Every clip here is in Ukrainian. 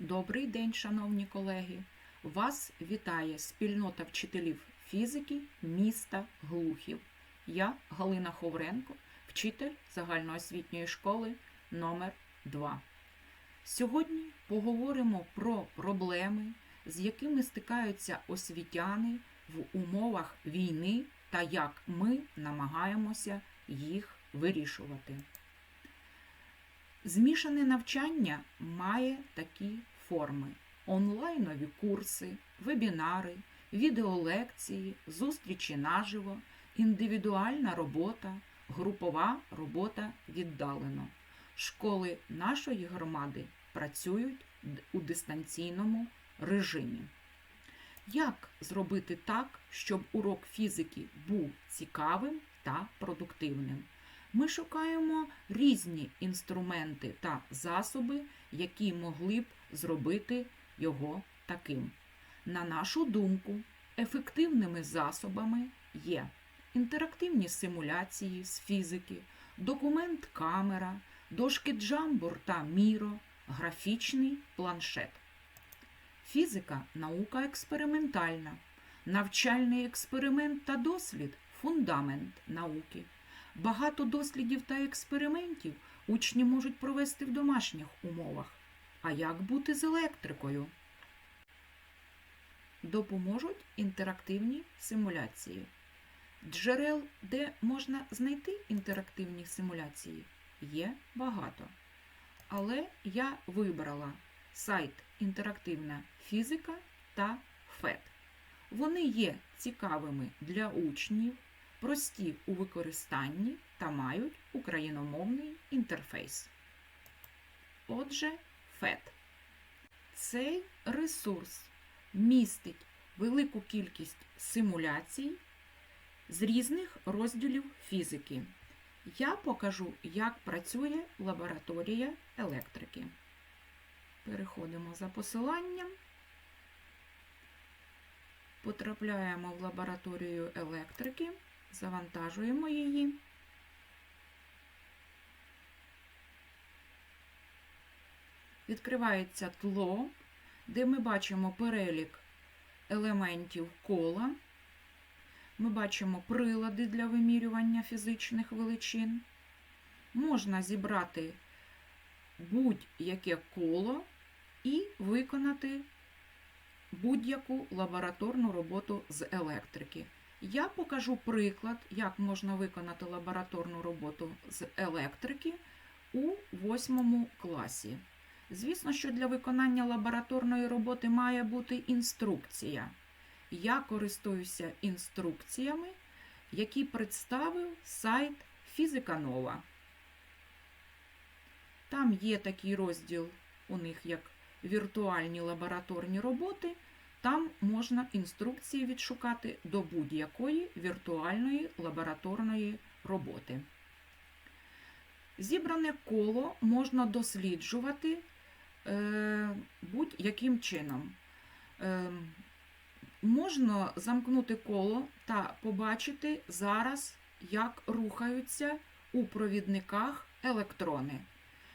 Добрий день, шановні колеги! Вас вітає спільнота вчителів фізики міста Глухів. Я Галина Ховренко, вчитель загальноосвітньої школи номер 2 Сьогодні поговоримо про проблеми, з якими стикаються освітяни в умовах війни та як ми намагаємося їх вирішувати. Змішане навчання має такі форми: онлайнові курси, вебінари, відеолекції, зустрічі наживо, індивідуальна робота, групова робота віддалено. Школи нашої громади працюють у дистанційному режимі. Як зробити так, щоб урок фізики був цікавим та продуктивним? Ми шукаємо різні інструменти та засоби, які могли б зробити його таким. На нашу думку, ефективними засобами є інтерактивні симуляції з фізики, документ камера, дошки Джамбур та Міро, графічний планшет. Фізика наука експериментальна, навчальний експеримент та дослід фундамент науки. Багато дослідів та експериментів учні можуть провести в домашніх умовах. А як бути з електрикою? Допоможуть інтерактивні симуляції. Джерел, де можна знайти інтерактивні симуляції, є багато. Але я вибрала сайт Інтерактивна фізика та ФЕД. Вони є цікавими для учнів, прості у використанні та мають україномовний інтерфейс. Отже, ФЕД. Цей ресурс містить велику кількість симуляцій з різних розділів фізики. Я покажу, як працює лабораторія електрики. Переходимо за посиланням. Потрапляємо в лабораторію електрики, завантажуємо її. Відкривається тло, де ми бачимо перелік елементів кола. Ми бачимо прилади для вимірювання фізичних величин. Можна зібрати будь-яке коло і виконати будь-яку лабораторну роботу з електрики. Я покажу приклад, як можна виконати лабораторну роботу з електрики у восьмому класі. Звісно, що для виконання лабораторної роботи має бути інструкція. Я користуюся інструкціями, які представив сайт Фізика Нова. Там є такий розділ у них як віртуальні лабораторні роботи. Там можна інструкції відшукати до будь-якої віртуальної лабораторної роботи. Зібране коло можна досліджувати е, будь-яким чином. Е, можна замкнути коло та побачити зараз, як рухаються у провідниках електрони.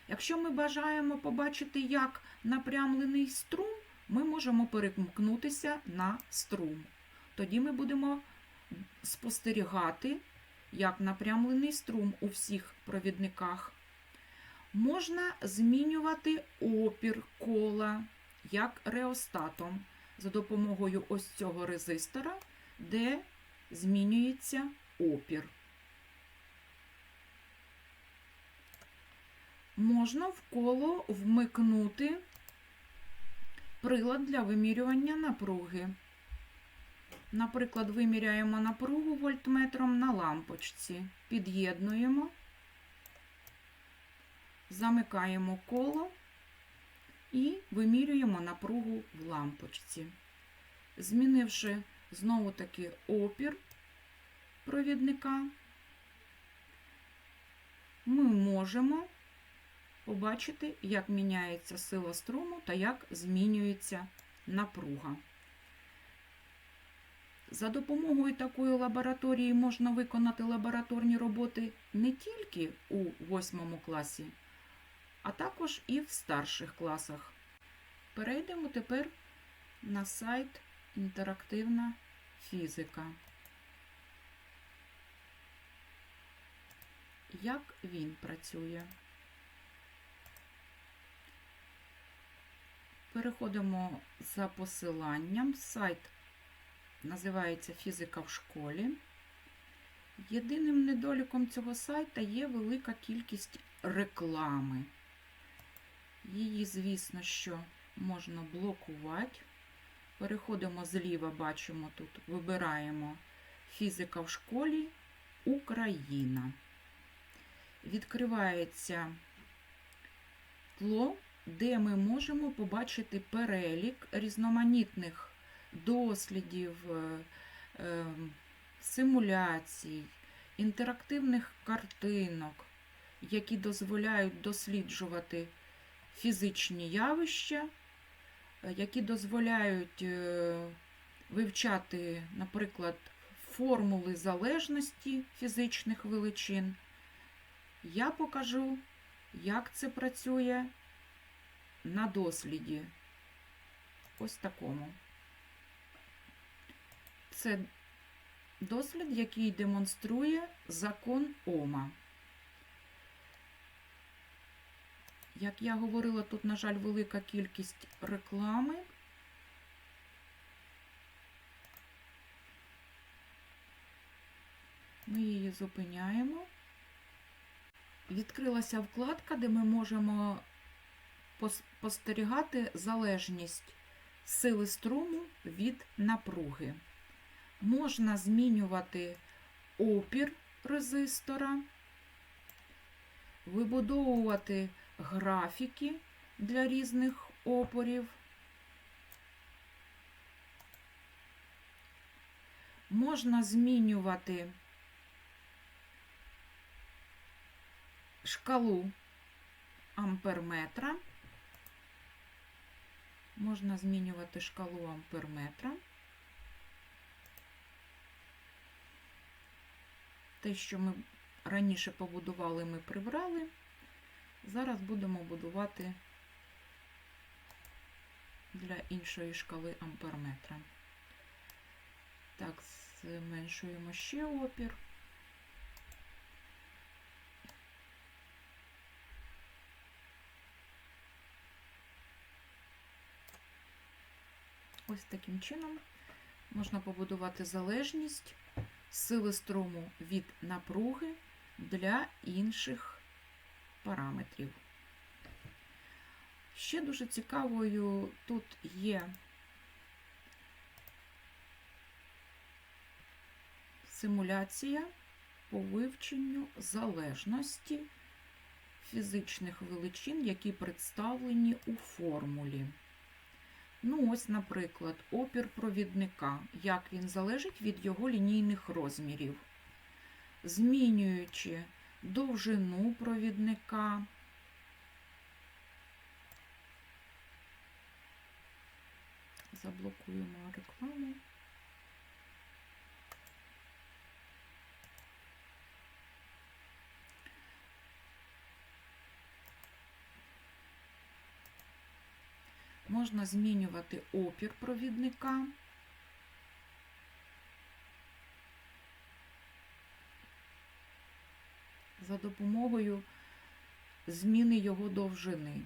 Якщо ми бажаємо побачити, як напрямлений струм, ми можемо перемкнутися на струм. Тоді ми будемо спостерігати, як напрямлений струм у всіх провідниках. Можна змінювати опір кола як реостатом за допомогою ось цього резистора, де змінюється опір. Можна в коло вмикнути прилад для вимірювання напруги. Наприклад, виміряємо напругу вольтметром на лампочці. Під'єднуємо, замикаємо коло і вимірюємо напругу в лампочці. Змінивши знову таки опір провідника, ми можемо побачити, як міняється сила струму та як змінюється напруга. За допомогою такої лабораторії можна виконати лабораторні роботи не тільки у 8 класі, а також і в старших класах. Перейдемо тепер на сайт Інтерактивна фізика. Як він працює? Переходимо за посиланням. Сайт називається Фізика в школі. Єдиним недоліком цього сайта є велика кількість реклами. Її, звісно, що можна блокувати. Переходимо зліва, бачимо тут, вибираємо Фізика в школі Україна. Відкривається тло, де ми можемо побачити перелік різноманітних дослідів, е, е, симуляцій, інтерактивних картинок, які дозволяють досліджувати фізичні явища, е, які дозволяють вивчати, наприклад, формули залежності фізичних величин. Я покажу, як це працює на досліді. Ось такому. Це дослід, який демонструє закон Ома. Як я говорила, тут, на жаль, велика кількість реклами. Ми її зупиняємо. Відкрилася вкладка, де ми можемо спостерігати залежність сили струму від напруги. Можна змінювати опір резистора, вибудовувати графіки для різних опорів. Можна змінювати шкалу амперметра. Можна змінювати шкалу амперметра. Те, що ми раніше побудували, ми прибрали. Зараз будемо будувати для іншої шкали амперметра. Так, зменшуємо ще опір. Ось таким чином можна побудувати залежність сили струму від напруги для інших параметрів. Ще дуже цікавою тут є симуляція по вивченню залежності фізичних величин, які представлені у формулі. Ну, ось, наприклад, опір провідника, як він залежить від його лінійних розмірів. Змінюючи довжину провідника, заблокуємо рекламу. Можна змінювати опір провідника. За допомогою зміни його довжини.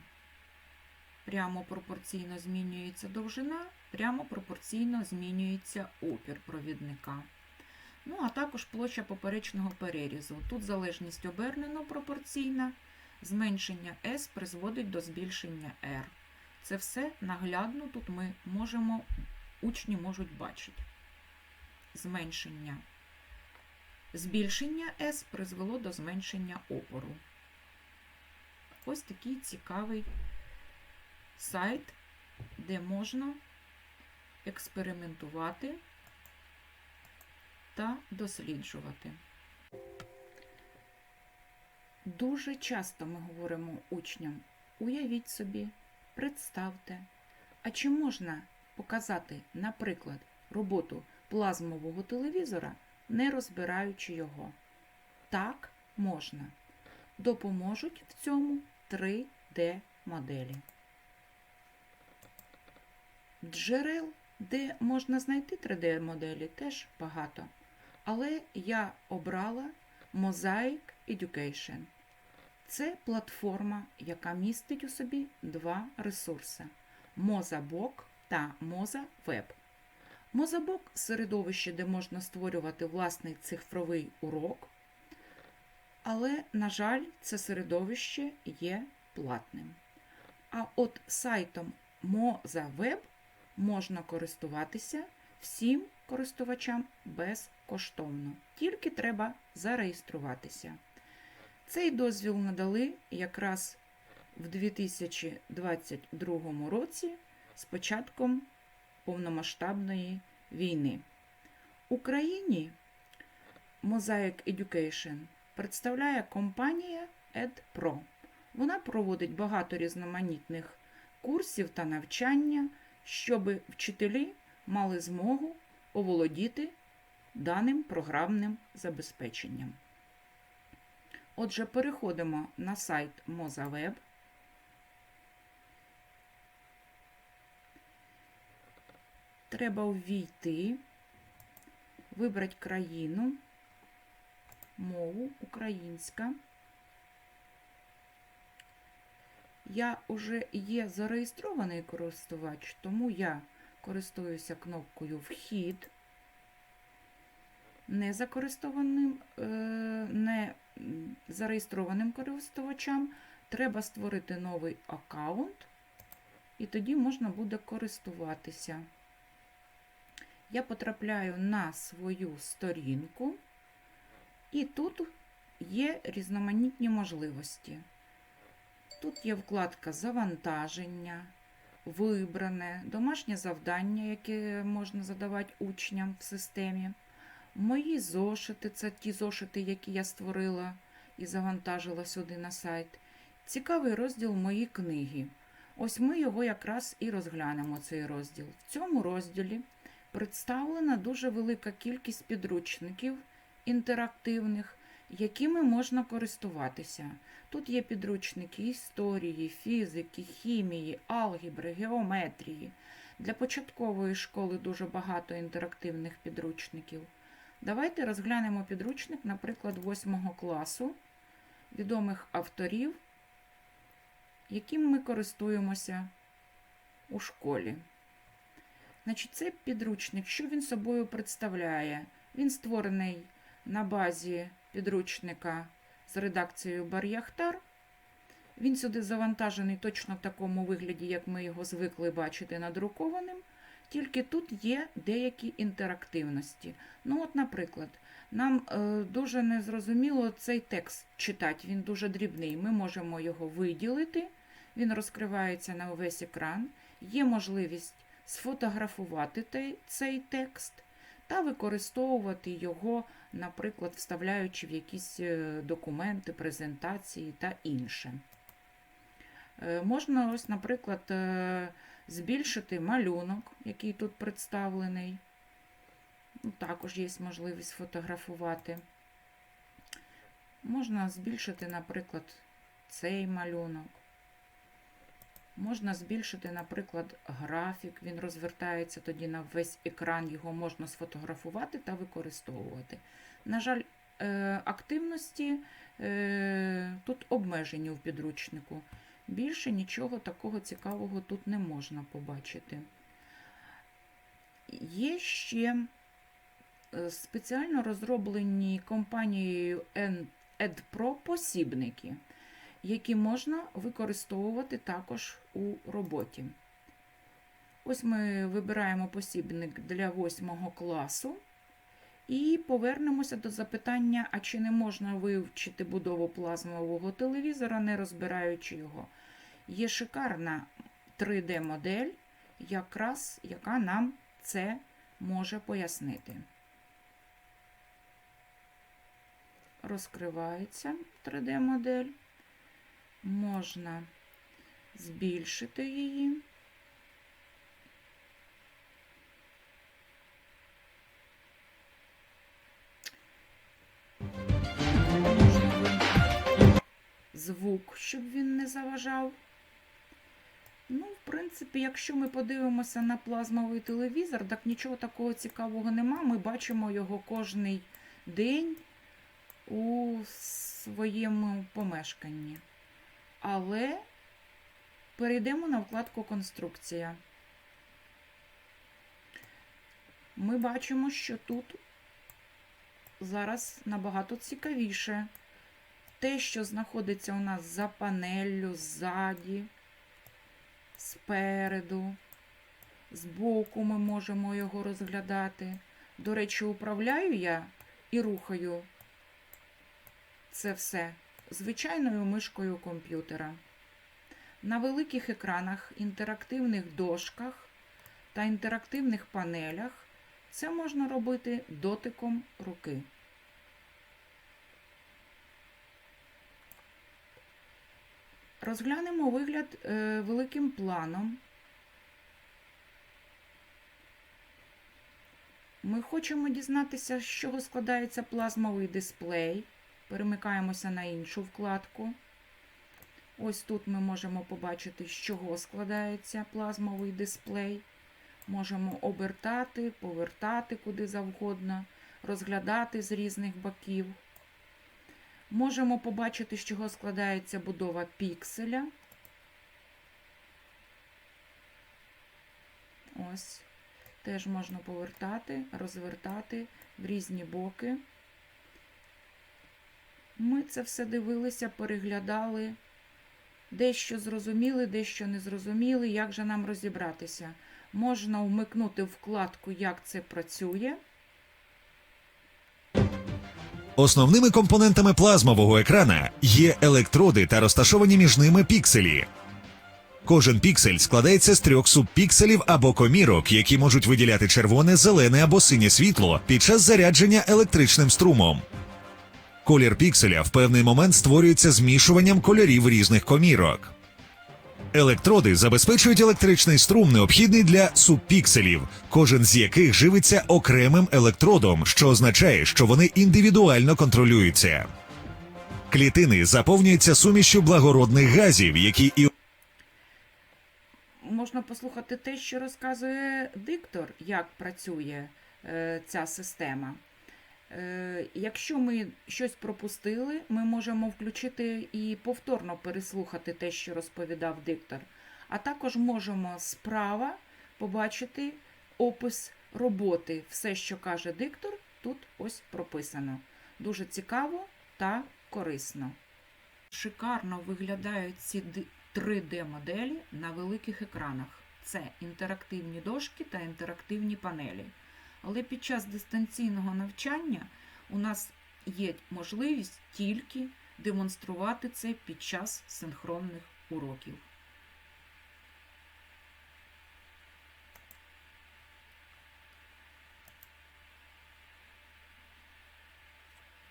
Прямо пропорційно змінюється довжина, прямо пропорційно змінюється опір провідника. Ну, а також площа поперечного перерізу. Тут залежність обернено пропорційна, зменшення S призводить до збільшення R. Це все наглядно тут ми можемо, учні можуть бачити. Зменшення. Збільшення S призвело до зменшення опору. Ось такий цікавий сайт, де можна експериментувати та досліджувати. Дуже часто ми говоримо учням, уявіть собі, представте, а чи можна показати, наприклад, роботу плазмового телевізора, не розбираючи його? Так, можна. Допоможуть в цьому 3D моделі. Джерел, де можна знайти 3D-моделі, теж багато. Але я обрала Mosaic Education. Це платформа, яка містить у собі два ресурси Mozabok та MozaWeb. Mozabok – середовище, де можна створювати власний цифровий урок, але, на жаль, це середовище є платним. А от сайтом MozaWeb можна користуватися всім користувачам безкоштовно. Тільки треба зареєструватися. Цей дозвіл надали якраз в 2022 році з початком повномасштабної війни. Україні Mosaic Education представляє компанія EdPro. Вона проводить багато різноманітних курсів та навчання, щоб вчителі мали змогу оволодіти даним програмним забезпеченням. Отже, переходимо на сайт MozaWeb. Треба ввійти, вибрати країну, мову українська. Я вже є зареєстрований користувач, тому я користуюся кнопкою Вхід. Не закористованим, е, не зареєстрованим користувачам треба створити новий аккаунт, і тоді можна буде користуватися. Я потрапляю на свою сторінку, і тут є різноманітні можливості. Тут є вкладка Завантаження, вибране, домашнє завдання, яке можна задавати учням в системі. Мої зошити це ті зошити, які я створила і завантажила сюди на сайт. Цікавий розділ мої книги. Ось ми його якраз і розглянемо, цей розділ. В цьому розділі представлена дуже велика кількість підручників інтерактивних, якими можна користуватися. Тут є підручники історії, фізики, хімії, алгебри, геометрії. Для початкової школи дуже багато інтерактивних підручників. Давайте розглянемо підручник, наприклад, 8 класу відомих авторів, яким ми користуємося у школі. Значить, Цей підручник, що він собою представляє? Він створений на базі підручника з редакцією Бар'яхтар. Він сюди завантажений точно в такому вигляді, як ми його звикли бачити надрукованим. Тільки тут є деякі інтерактивності. Ну, от, наприклад, нам е, дуже незрозуміло цей текст читати, він дуже дрібний. Ми можемо його виділити, він розкривається на увесь екран. Є можливість сфотографувати цей текст та використовувати його, наприклад, вставляючи в якісь е, документи, презентації та інше. Е, можна, ось, наприклад, збільшити малюнок, який тут представлений. Ну, Також є можливість фотографувати. Можна збільшити, наприклад, цей малюнок. Можна збільшити, наприклад, графік, він розвертається тоді на весь екран, його можна сфотографувати та використовувати. На жаль, е, активності е, тут обмежені в підручнику. Більше нічого такого цікавого тут не можна побачити. Є ще е, спеціально розроблені компанією EdPro посібники, які можна використовувати також у роботі. Ось ми вибираємо посібник для 8 класу і повернемося до запитання, а чи не можна вивчити будову плазмового телевізора, не розбираючи його. Є шикарна 3D-модель, якраз яка нам це може пояснити. Розкривається 3D-модель, можна збільшити її. Звук, щоб він не заважав. Ну, в принципі, якщо ми подивимося на плазмовий телевізор, так нічого такого цікавого нема. Ми бачимо його кожний день у своєму помешканні. Але перейдемо на вкладку Конструкція. Ми бачимо, що тут зараз набагато цікавіше. Те, що знаходиться у нас за панеллю, ззаді, спереду, збоку ми можемо його розглядати. До речі, управляю я і рухаю це все звичайною мишкою комп'ютера. На великих екранах, інтерактивних дошках та інтерактивних панелях це можна робити дотиком руки. Розглянемо вигляд е, великим планом. Ми хочемо дізнатися, з чого складається плазмовий дисплей. Перемикаємося на іншу вкладку. Ось тут ми можемо побачити, з чого складається плазмовий дисплей. Можемо обертати, повертати куди завгодно, розглядати з різних боків. Можемо побачити, з чого складається будова пікселя. Ось. Теж можна повертати, розвертати в різні боки. Ми це все дивилися, переглядали, дещо зрозуміли, дещо не зрозуміли, як же нам розібратися. Можна вмикнути вкладку, як це працює. Основними компонентами плазмового екрана є електроди та розташовані між ними пікселі. Кожен піксель складається з трьох субпікселів або комірок, які можуть виділяти червоне, зелене або синє світло під час зарядження електричним струмом. Колір пікселя в певний момент створюється змішуванням кольорів різних комірок. Електроди забезпечують електричний струм, необхідний для субпікселів, кожен з яких живиться окремим електродом, що означає, що вони індивідуально контролюються. Клітини заповнюються сумішчю благородних газів, які і Можна послухати те, що розказує диктор, як працює е, ця система. Е, якщо ми щось пропустили, ми можемо включити і повторно переслухати те, що розповідав диктор. А також можемо справа побачити опис роботи. Все, що каже диктор, тут ось прописано. Дуже цікаво та корисно. Шикарно виглядають ці 3D-моделі на великих екранах. Це інтерактивні дошки та інтерактивні панелі. Але під час дистанційного навчання у нас є можливість тільки демонструвати це під час синхронних уроків.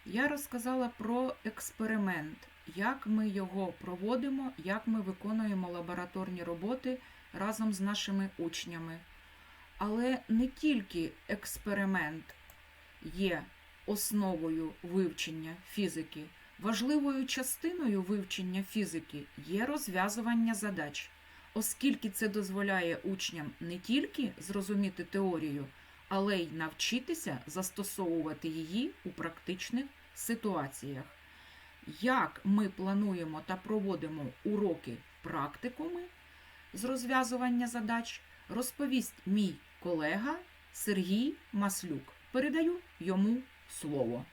Я розказала про експеримент, як ми його проводимо, як ми виконуємо лабораторні роботи разом з нашими учнями. Але не тільки експеримент є основою вивчення фізики. Важливою частиною вивчення фізики є розв'язування задач, оскільки це дозволяє учням не тільки зрозуміти теорію, але й навчитися застосовувати її у практичних ситуаціях. Як ми плануємо та проводимо уроки практикуми з розв'язування задач, розповість мій колега Сергій Маслюк. Передаю йому слово.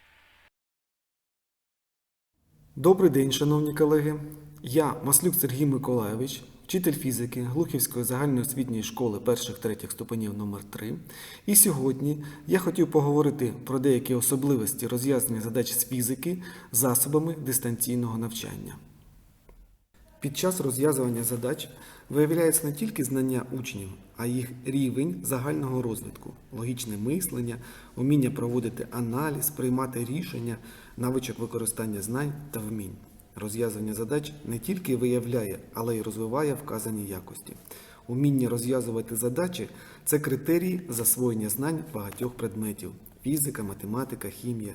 Добрий день, шановні колеги. Я Маслюк Сергій Миколайович, вчитель фізики Глухівської загальноосвітньої школи перших-третіх ступенів номер 3 І сьогодні я хотів поговорити про деякі особливості розв'язання задач з фізики засобами дистанційного навчання. Під час розв'язування задач виявляється не тільки знання учнів, а їх рівень загального розвитку, логічне мислення, уміння проводити аналіз, приймати рішення, навичок використання знань та вмінь. Розв'язування задач не тільки виявляє, але й розвиває вказані якості. Уміння розв'язувати задачі це критерії засвоєння знань багатьох предметів фізика, математика, хімія.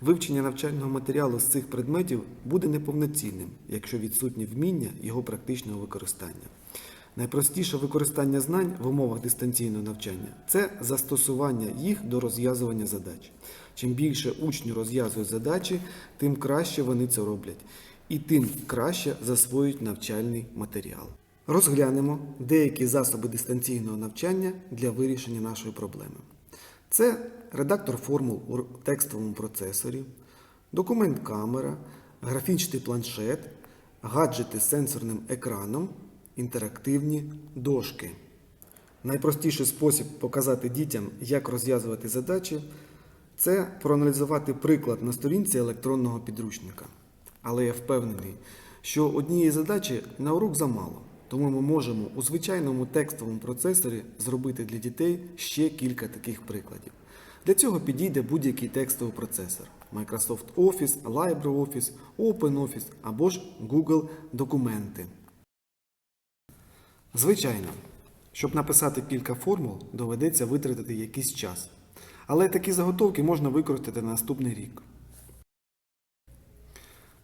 Вивчення навчального матеріалу з цих предметів буде неповноцінним, якщо відсутнє вміння його практичного використання. Найпростіше використання знань в умовах дистанційного навчання це застосування їх до розв'язування задач. Чим більше учні розв'язують задачі, тим краще вони це роблять, і тим краще засвоюють навчальний матеріал. Розглянемо деякі засоби дистанційного навчання для вирішення нашої проблеми. Це редактор формул у текстовому процесорі, документ камера, графічний планшет, гаджети з сенсорним екраном, інтерактивні дошки. Найпростіший спосіб показати дітям, як розв'язувати задачі, це проаналізувати приклад на сторінці електронного підручника. Але я впевнений, що однієї задачі на урок замало, тому ми можемо у звичайному текстовому процесорі зробити для дітей ще кілька таких прикладів. Для цього підійде будь-який текстовий процесор Microsoft Office, LibreOffice, OpenOffice або ж Google Документи. Звичайно, щоб написати кілька формул, доведеться витратити якийсь час. Але такі заготовки можна використати на наступний рік.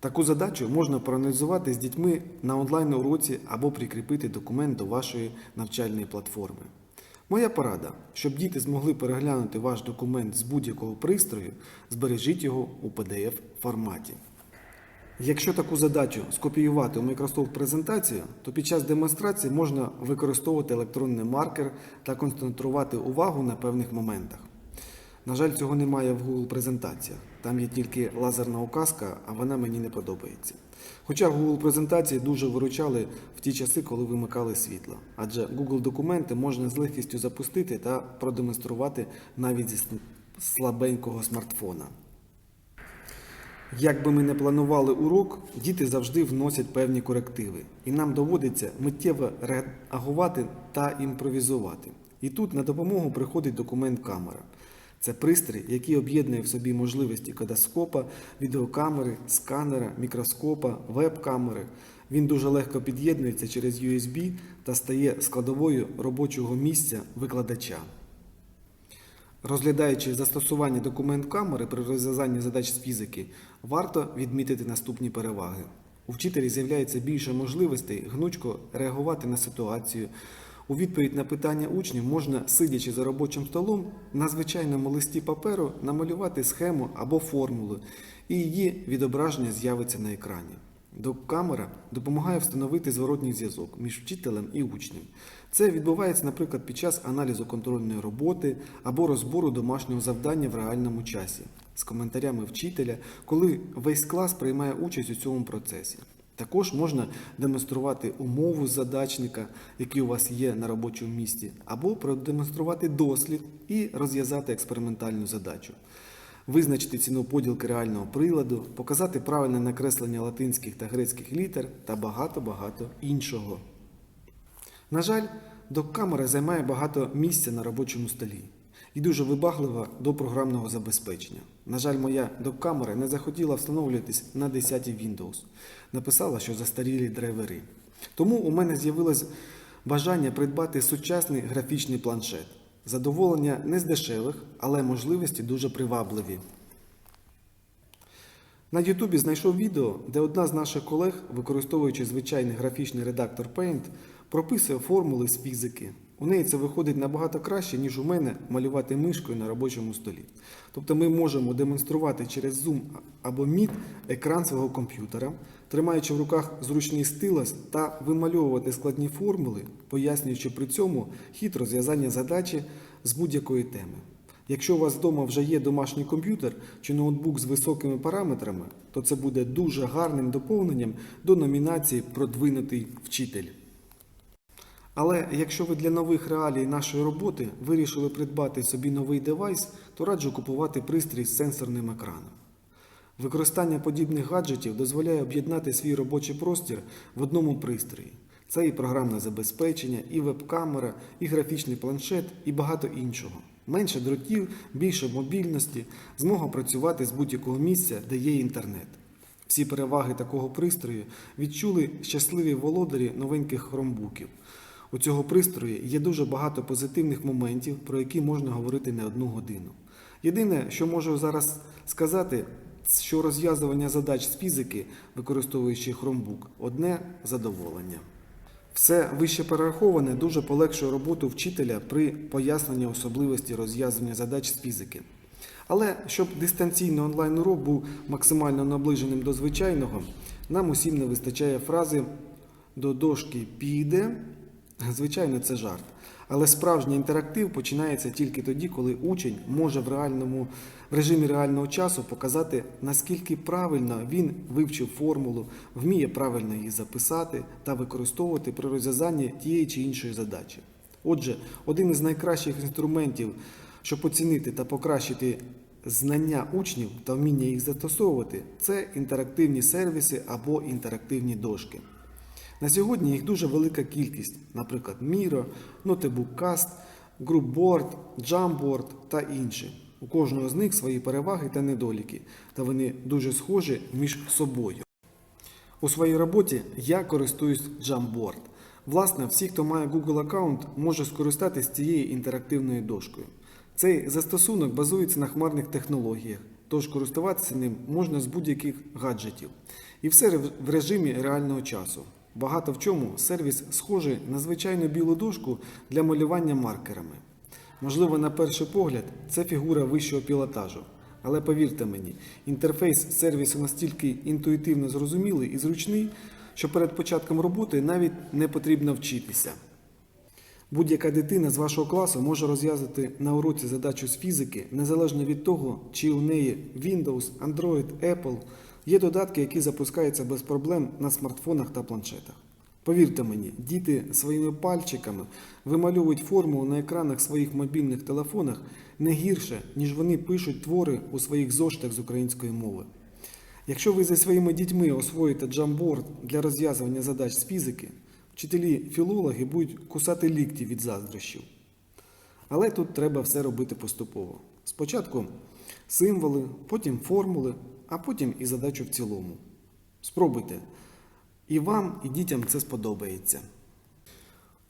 Таку задачу можна проаналізувати з дітьми на онлайн-уроці або прикріпити документ до вашої навчальної платформи. Моя порада, щоб діти змогли переглянути ваш документ з будь-якого пристрою, збережіть його у PDF форматі. Якщо таку задачу скопіювати у Microsoft презентацію, то під час демонстрації можна використовувати електронний маркер та концентрувати увагу на певних моментах. На жаль, цього немає в Google презентаціях. Там є тільки лазерна указка, а вона мені не подобається. Хоча Google презентації дуже виручали в ті часи, коли вимикали світло. Адже Google документи можна з легкістю запустити та продемонструвати навіть зі слабенького смартфона. Як би ми не планували урок, діти завжди вносять певні корективи, і нам доводиться миттєво реагувати та імпровізувати. І тут на допомогу приходить документ камера. Це пристрій, який об'єднує в собі можливості кадоскопа, відеокамери, сканера, мікроскопа, веб-камери. Він дуже легко під'єднується через USB та стає складовою робочого місця викладача. Розглядаючи застосування документ камери при розв'язанні задач з фізики, варто відмітити наступні переваги. У вчителі з'являється більше можливостей гнучко реагувати на ситуацію. У відповідь на питання учнів можна, сидячи за робочим столом, на звичайному листі паперу намалювати схему або формулу, і її відображення з'явиться на екрані. Док-камера допомагає встановити зворотній зв'язок між вчителем і учнем. Це відбувається, наприклад, під час аналізу контрольної роботи або розбору домашнього завдання в реальному часі з коментарями вчителя, коли весь клас приймає участь у цьому процесі. Також можна демонструвати умову задачника, який у вас є на робочому місці, або продемонструвати дослід і розв'язати експериментальну задачу визначити ціну поділки реального приладу, показати правильне накреслення латинських та грецьких літер та багато-багато іншого. На жаль, док-камера займає багато місця на робочому столі і дуже вибаглива до програмного забезпечення. На жаль, моя док-камера не захотіла встановлюватись на 10 Windows. Написала, що застарілі драйвери. Тому у мене з'явилось бажання придбати сучасний графічний планшет. Задоволення не з дешевих, але можливості дуже привабливі. На Ютубі знайшов відео, де одна з наших колег, використовуючи звичайний графічний редактор Paint, прописує формули з фізики. У неї це виходить набагато краще, ніж у мене малювати мишкою на робочому столі. Тобто ми можемо демонструвати через Zoom або Meet екран свого комп'ютера, тримаючи в руках зручний стилус та вимальовувати складні формули, пояснюючи при цьому хід розв'язання задачі з будь-якої теми. Якщо у вас вдома вже є домашній комп'ютер чи ноутбук з високими параметрами, то це буде дуже гарним доповненням до номінації Продвинутий вчитель. Але якщо ви для нових реалій нашої роботи вирішили придбати собі новий девайс, то раджу купувати пристрій з сенсорним екраном. Використання подібних гаджетів дозволяє об'єднати свій робочий простір в одному пристрої. Це і програмне забезпечення, і веб-камера, і графічний планшет, і багато іншого. Менше дротів, більше мобільності, змога працювати з будь-якого місця, де є інтернет. Всі переваги такого пристрою відчули щасливі володарі новеньких хромбуків. У цього пристрою є дуже багато позитивних моментів, про які можна говорити не одну годину. Єдине, що можу зараз сказати, що розв'язування задач з фізики, використовуючи Chromebook, одне задоволення. Все вище перераховане дуже полегшує роботу вчителя при поясненні особливості розв'язання задач з фізики. Але щоб дистанційний онлайн урок був максимально наближеним до звичайного, нам усім не вистачає фрази до дошки піде. Звичайно, це жарт. Але справжній інтерактив починається тільки тоді, коли учень може в реальному в режимі реального часу показати, наскільки правильно він вивчив формулу, вміє правильно її записати та використовувати при розв'язанні тієї чи іншої задачі. Отже, один із найкращих інструментів, щоб оцінити та покращити знання учнів та вміння їх застосовувати, це інтерактивні сервіси або інтерактивні дошки. На сьогодні їх дуже велика кількість, наприклад, Miro, Notebook Cast, Groupboard, Jamboard та інші. У кожного з них свої переваги та недоліки, та вони дуже схожі між собою. У своїй роботі я користуюсь Jamboard. Власне, всі, хто має Google аккаунт, може скористатись цією інтерактивною дошкою. Цей застосунок базується на хмарних технологіях, тож користуватися ним можна з будь-яких гаджетів. І все в режимі реального часу. Багато в чому сервіс схожий на звичайну білу дошку для малювання маркерами. Можливо, на перший погляд, це фігура вищого пілотажу. Але повірте мені, інтерфейс сервісу настільки інтуїтивно зрозумілий і зручний, що перед початком роботи навіть не потрібно вчитися. Будь-яка дитина з вашого класу може розв'язати на уроці задачу з фізики, незалежно від того, чи у неї Windows, Android, Apple. Є додатки, які запускаються без проблем на смартфонах та планшетах. Повірте мені, діти своїми пальчиками вимальовують формулу на екранах своїх мобільних телефонах не гірше, ніж вони пишуть твори у своїх зоштах з української мови. Якщо ви зі своїми дітьми освоїте джамборд для розв'язування задач з фізики, вчителі-філологи будуть кусати лікті від заздрощів. Але тут треба все робити поступово. Спочатку символи, потім формули, а потім і задачу в цілому. Спробуйте. І вам, і дітям це сподобається.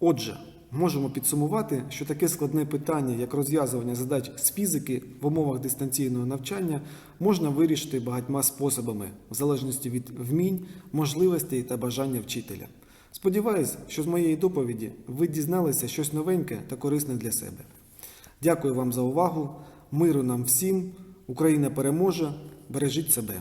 Отже, можемо підсумувати, що таке складне питання, як розв'язування задач з фізики в умовах дистанційного навчання, можна вирішити багатьма способами, в залежності від вмінь, можливостей та бажання вчителя. Сподіваюсь, що з моєї доповіді ви дізналися щось новеньке та корисне для себе. Дякую вам за увагу. Миру нам всім. Україна переможе. Бережіть себе.